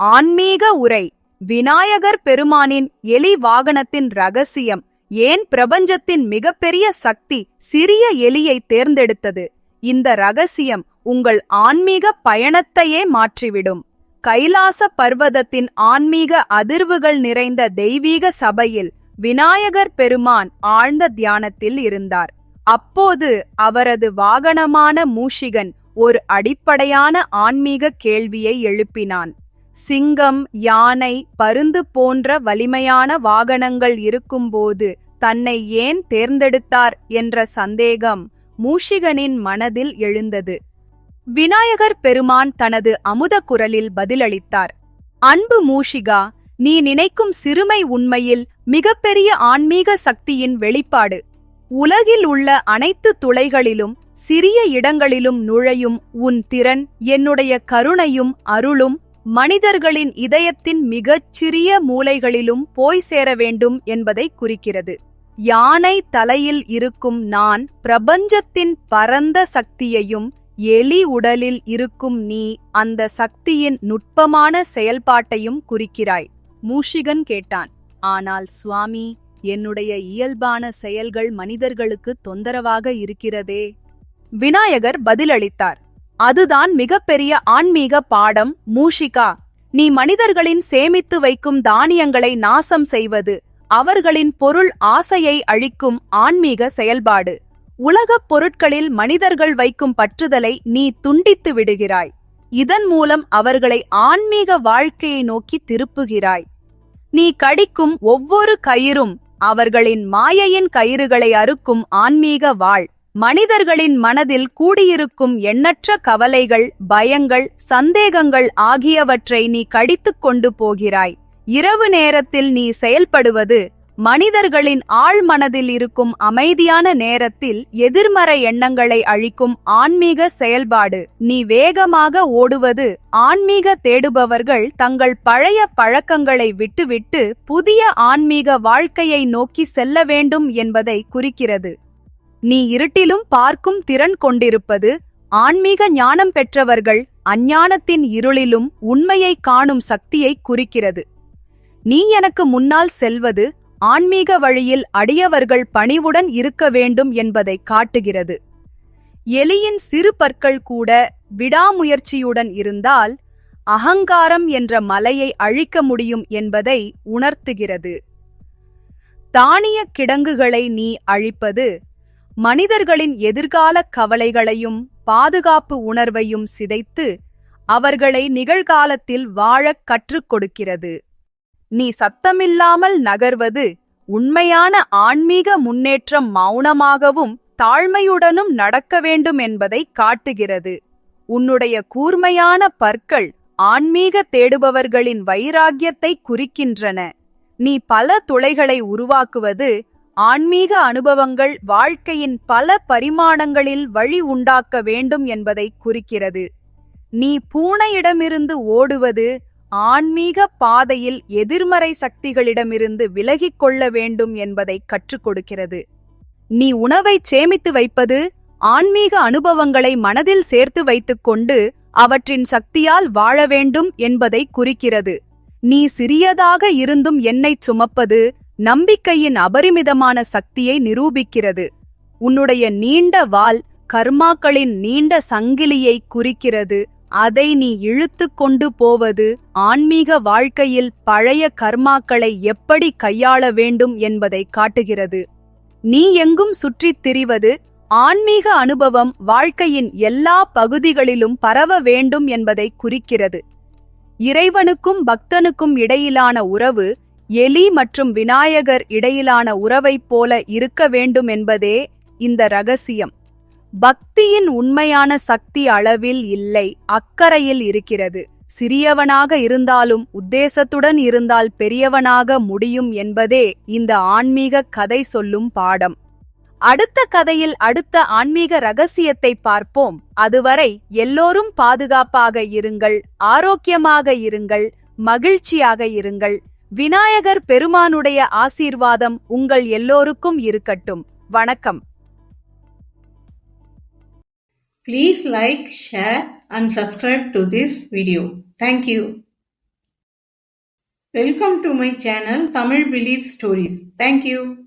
ஆன்மீக உரை விநாயகர் பெருமானின் எலி வாகனத்தின் ரகசியம் ஏன் பிரபஞ்சத்தின் மிகப்பெரிய சக்தி சிறிய எலியை தேர்ந்தெடுத்தது? இந்த ரகசியம் உங்கள் ஆன்மீக பயணத்தையே மாற்றிவிடும். கைலாச பர்வதத்தின் ஆன்மீக அதிர்வுகள் நிறைந்த தெய்வீக சபையில் விநாயகர் பெருமான் ஆழ்ந்த தியானத்தில் இருந்தார். அப்போது அவரது வாகனமான மூஷிகன் ஒரு அடிப்படையான ஆன்மீக கேள்வியை எழுப்பினான். சிங்கம் யானை பருந்து போன்ற வலிமையான வாகனங்கள் இருக்கும்போது தன்னை ஏன் தேர்ந்தெடுத்தார் என்ற சந்தேகம் மூஷிகனின் மனதில் எழுந்தது. விநாயகர் பெருமான் தனது அமுத குரலில் பதிலளித்தார். அன்பு மூஷிகா நீ நினைக்கும் சிறுமை உண்மையில் மிகப்பெரிய ஆன்மீக சக்தியின் வெளிப்பாடு. உலகில் உள்ள அனைத்து துளைகளிலும் சிறிய இடங்களிலும் நுழையும் உன் திறன் என்னுடைய கருணையும் அருளும் மனிதர்களின் இதயத்தின் மிகச் சிறிய மூலைகளிலும் போய் சேர வேண்டும் என்பதை குறிக்கிறது. யானை தலையில் இருக்கும் நான் பிரபஞ்சத்தின் பரந்த சக்தியையும் எலி உடலில் இருக்கும் நீ அந்த சக்தியின் நுட்பமான செயல்பாட்டையும் குறிக்கிறாய் மூஷிகன் கேட்டான். ஆனால் சுவாமி என்னுடைய இயல்பான செயல்கள் மனிதர்களுக்கு தொந்தரவாக இருக்கிறதே. விநாயகர் பதிலளித்தார். அதுதான் மிகப்பெரிய ஆன்மீக பாடம் மூஷிகா. நீ மனிதர்களின் சேமித்து வைக்கும் தானியங்களை நாசம் செய்வது அவர்களின் பொருள் ஆசையை அழிக்கும் ஆன்மீக செயல்பாடு. உலகப் பொருட்களில் மனிதர்கள் வைக்கும் பற்றுதலை நீ துண்டித்து விடுகிறாய். இதன் மூலம் அவர்களை ஆன்மீக வாழ்க்கையை நோக்கி திருப்புகிறாய். நீ கடிக்கும் ஒவ்வொரு கயிறும் அவர்களின் மாயையின் கயிறுகளை அறுக்கும் ஆன்மீக வாழ். மனிதர்களின் மனதில் கூடியிருக்கும் எண்ணற்ற கவலைகள் பயங்கள் சந்தேகங்கள் ஆகியவற்றை நீ கடித்துக் கொண்டு போகிறாய். இரவு நேரத்தில் நீ செயல்படுவது மனிதர்களின் ஆழ் மனதில் இருக்கும் அமைதியான நேரத்தில் எதிர்மறை எண்ணங்களை அழிக்கும் ஆன்மீக செயல்பாடு. நீ வேகமாக ஓடுவது ஆன்மீக தேடுபவர்கள் தங்கள் பழைய பழக்கங்களை விட்டுவிட்டு புதிய ஆன்மீக வாழ்க்கையை நோக்கி செல்ல வேண்டும் என்பதை குறிக்கிறது. நீ இருட்டிலும் பார்க்கும் திறன் கொண்டிருப்பது ஆன்மீக ஞானம் பெற்றவர்கள் அஞ்ஞானத்தின் இருளிலும் உண்மையை காணும் சக்தியை குறிக்கிறது. நீ எனக்கு முன்னால் செல்வது ஆன்மீக வழியில் அடியவர்கள் பணிவுடன் இருக்க வேண்டும் என்பதை காட்டுகிறது. எலியின் சிறு பற்கள் கூட விடாமுயற்சியுடன் இருந்தால் அகங்காரம் என்ற மலையை அழிக்க முடியும் என்பதை உணர்த்துகிறது. தானிய கிடங்குகளை நீ அழிப்பது மனிதர்களின் எதிர்கால கவலைகளையும் பாதுகாப்பு உணர்வையும் சிதைத்து அவர்களை நிகழ்காலத்தில் வாழக் கற்றுக் கொடுக்கிறது. நீ சத்தமில்லாமல் நகர்வது உண்மையான ஆன்மீக முன்னேற்றம் மௌனமாகவும் தாழ்மையுடனும் நடக்க வேண்டும் என்பதை காட்டுகிறது. உன்னுடைய கூர்மையான பற்கள் ஆன்மீக தேடுபவர்களின் வைராக்கியத்தை குறிக்கின்றன. நீ பல துளைகளை உருவாக்குவது ஆன்மீக அனுபவங்கள் வாழ்க்கையின் பல பரிமாணங்களில் வழி உண்டாக்க வேண்டும் என்பதை குறிக்கிறது. நீ பூனையிடமிருந்து ஓடுவது ஆன்மீக பாதையில் எதிர்மறை சக்திகளிடமிருந்து விலகிக் கொள்ள வேண்டும் என்பதை கற்றுக் கொடுக்கிறது. நீ உணவை சேமித்து வைப்பது ஆன்மீக அனுபவங்களை மனதில் சேர்த்து வைத்துக்கொண்டு அவற்றின் சக்தியால் வாழ வேண்டும் என்பதை குறிக்கிறது. நீ சிறியதாக இருந்தும் என்னை சுமப்பது நம்பிக்கையின் அபரிமிதமான சக்தியை நிரூபிக்கிறது. உன்னுடைய நீண்ட வால் கர்மாக்களின் நீண்ட சங்கிலியை குறிக்கிறது. அதை நீ இழுத்து கொண்டு போவது ஆன்மீக வாழ்க்கையில் பழைய கர்மாக்களை எப்படி கையாள வேண்டும் என்பதை காட்டுகிறது. நீ எங்கும் சுற்றித் திரிவது ஆன்மீக அனுபவம் வாழ்க்கையின் எல்லா பகுதிகளிலும் பரவ வேண்டும் என்பதை குறிக்கிறது. இறைவனுக்கும் பக்தனுக்கும் இடையிலான உறவு எலி மற்றும் விநாயகர் இடையிலான உறவைப் போல இருக்க வேண்டும் என்பதே இந்த ரகசியம். பக்தியின் உண்மையான சக்தி அளவில் இல்லை அக்கறையில் இருக்கிறது. சிறியவனாக இருந்தாலும் உத்தேசத்துடன் இருந்தால் பெரியவனாக முடியும் என்பதே இந்த ஆன்மீக கதை சொல்லும் பாடம். அடுத்த கதையில் அடுத்த ஆன்மீக ரகசியத்தை பார்ப்போம். அதுவரை எல்லோரும் பாதுகாப்பாக இருங்கள் ஆரோக்கியமாக இருங்கள் மகிழ்ச்சியாக இருங்கள். விநாயகர் பெருமானுடைய ஆசீர்வாதம் உங்கள் எல்லோருக்கும் இருக்கட்டும் வணக்கம் Please like, share and subscribe to this video. Thank you. Welcome to my channel Tamil Belief Stories. Thank you.